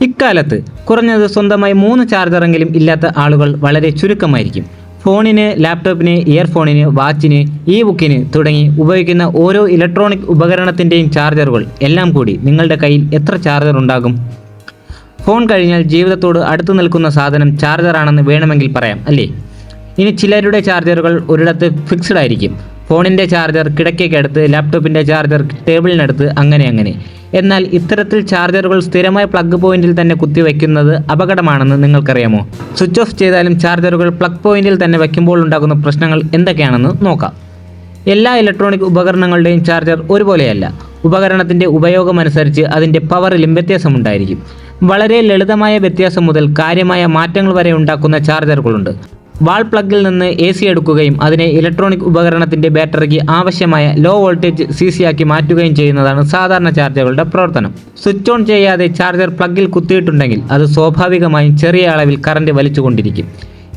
ഇക്കാലത്ത് കുറഞ്ഞത് സ്വന്തമായി മൂന്ന് ചാർജറെങ്കിലും ഇല്ലാത്ത ആളുകൾ വളരെ ചുരുക്കമായിരിക്കും. ഫോണിന് ലാപ്ടോപ്പിന് ഇയർഫോണിന് വാച്ചിന് ഇ ബുക്കിന് തുടങ്ങി ഉപയോഗിക്കുന്ന ഓരോ ഇലക്ട്രോണിക് ഉപകരണത്തിന്റെയും ചാർജറുകൾ എല്ലാം കൂടി നിങ്ങളുടെ കയ്യിൽ എത്ര ചാർജർ ഉണ്ടാകും ഫോൺ കഴിഞ്ഞാൽ ജീവിതത്തോട് അടുത്തു നിൽക്കുന്ന സാധനം ചാർജറാണെന്ന് വേണമെങ്കിൽ പറയാം അല്ലേ? ഇനി ചിലരുടെ ചാർജറുകൾ ഒരിടത്ത് ഫിക്സഡ് ആയിരിക്കും. ഫോണിന്റെ ചാർജർ കിടക്കയ്ക്കടുത്ത് ലാപ്ടോപ്പിന്റെ ചാർജർ ടേബിളിനടുത്ത് അങ്ങനെ അങ്ങനെ. എന്നാൽ ഇത്തരത്തിൽ ചാർജറുകൾ സ്ഥിരമായ പ്ലഗ് പോയിന്റിൽ തന്നെ കുത്തിവെക്കുന്നത് അപകടമാണെന്ന് നിങ്ങൾക്കറിയാമോ? സ്വിച്ച് ഓഫ് ചെയ്താലും ചാർജറുകൾ പ്ലഗ് പോയിന്റിൽ തന്നെ വയ്ക്കുമ്പോൾ ഉണ്ടാകുന്ന പ്രശ്നങ്ങൾ എന്തൊക്കെയാണെന്ന് നോക്കാം. എല്ലാ ഇലക്ട്രോണിക് ഉപകരണങ്ങളുടെയും ചാർജർ ഒരുപോലെയല്ല. ഉപകരണത്തിന്റെ ഉപയോഗമനുസരിച്ച് അതിന്റെ പവറിലും വ്യത്യാസമുണ്ടായിരിക്കും. വളരെ ലളിതമായ വ്യത്യാസം മുതൽ കാര്യമായ മാറ്റങ്ങൾ വരെ ഉണ്ടാക്കുന്ന ചാർജറുകളുണ്ട്. വാൾ പ്ലഗിൽ നിന്ന് എ സി എടുക്കുകയും അതിനെ ഇലക്ട്രോണിക് ഉപകരണത്തിന്റെ ബാറ്ററിക്ക് ആവശ്യമായ ലോ വോൾട്ടേജ് സി സി ആക്കി മാറ്റുകയും ചെയ്യുന്നതാണ് സാധാരണ ചാർജറുകളുടെ പ്രവർത്തനം. സ്വിച്ച് ഓൺ ചെയ്യാതെ ചാർജർ പ്ലഗിൽ കുത്തിയിട്ടുണ്ടെങ്കിൽ അത് സ്വാഭാവികമായും ചെറിയ അളവിൽ കറണ്ട് വലിച്ചുകൊണ്ടിരിക്കും.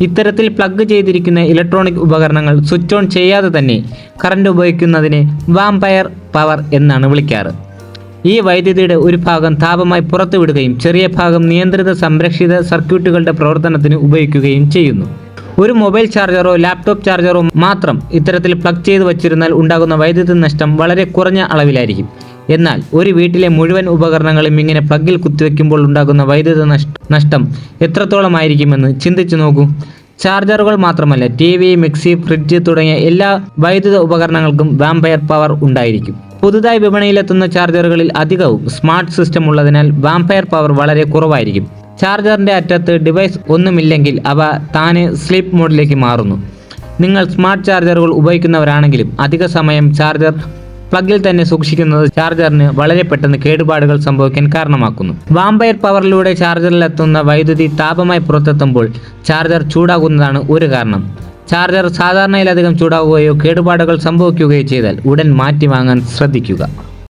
ഇത്തരത്തിൽ പ്ലഗ് ചെയ്തിരിക്കുന്ന ഇലക്ട്രോണിക് ഉപകരണങ്ങൾ സ്വിച്ച് ഓൺ ചെയ്യാതെ തന്നെ കറണ്ട് ഉപയോഗിക്കുന്നതിനെ വാംപയർ പവർ എന്നാണ് വിളിക്കാറ്. ഈ വൈദ്യുതിയുടെ ഒരു ഭാഗം താപമായി പുറത്തുവിടുകയും ചെറിയ ഭാഗം നിയന്ത്രിത സംരക്ഷിത സർക്യൂട്ടുകളുടെ പ്രവർത്തനത്തിന് ഉപയോഗിക്കുകയും ചെയ്യുന്നു. ഒരു മൊബൈൽ ചാർജറോ ലാപ്ടോപ്പ് ചാർജറോ മാത്രം ഇത്തരത്തിൽ പ്ലഗ് ചെയ്ത് വച്ചിരുന്നാൽ ഉണ്ടാകുന്ന വൈദ്യുതി നഷ്ടം വളരെ കുറഞ്ഞ അളവിലായിരിക്കും. എന്നാൽ ഒരു വീട്ടിലെ മുഴുവൻ ഉപകരണങ്ങളും ഇങ്ങനെ പ്ലഗിൽ കുത്തിവെക്കുമ്പോൾ ഉണ്ടാകുന്ന വൈദ്യുതി നഷ്ടം എത്രത്തോളമായിരിക്കുമെന്ന് ചിന്തിച്ചു നോക്കൂ. ചാർജറുകൾ മാത്രമല്ല ടി വി മിക്സി ഫ്രിഡ്ജ് തുടങ്ങിയ എല്ലാ വൈദ്യുത ഉപകരണങ്ങൾക്കും വാമ്പയർ പവർ ഉണ്ടായിരിക്കും. പുതുതായി വിപണിയിലെത്തുന്ന ചാർജറുകളിൽ അധികവും സ്മാർട്ട് സിസ്റ്റം ഉള്ളതിനാൽ വാമ്പയർ പവർ വളരെ കുറവായിരിക്കും. ചാർജറിന്റെ അറ്റത്ത് ഡിവൈസ് ഒന്നുമില്ലെങ്കിൽ അവ താനെ സ്ലീപ്പ് മോഡിലേക്ക് മാറുന്നു. നിങ്ങൾ സ്മാർട്ട് ചാർജറുകൾ ഉപയോഗിക്കുന്നവരാണെങ്കിലും അധിക സമയം ചാർജർ പ്ലഗിൽ തന്നെ സൂക്ഷിക്കുന്നത് ചാർജറിന് വളരെ പെട്ടെന്ന് കേടുപാടുകൾ സംഭവിക്കാൻ കാരണമാക്കുന്നു. വാമ്പയർ പവറിലൂടെ ചാർജറിലെത്തുന്ന വൈദ്യുതി താപമായി പുറത്തെത്തുമ്പോൾ ചാർജർ ചൂടാകുന്നതാണ് ഒരു കാരണം. ചാർജർ സാധാരണയിലധികം ചൂടാവുകയോ കേടുപാടുകൾ സംഭവിക്കുകയോ ചെയ്താൽ ഉടൻ മാറ്റി വാങ്ങാൻ ശ്രദ്ധിക്കുക.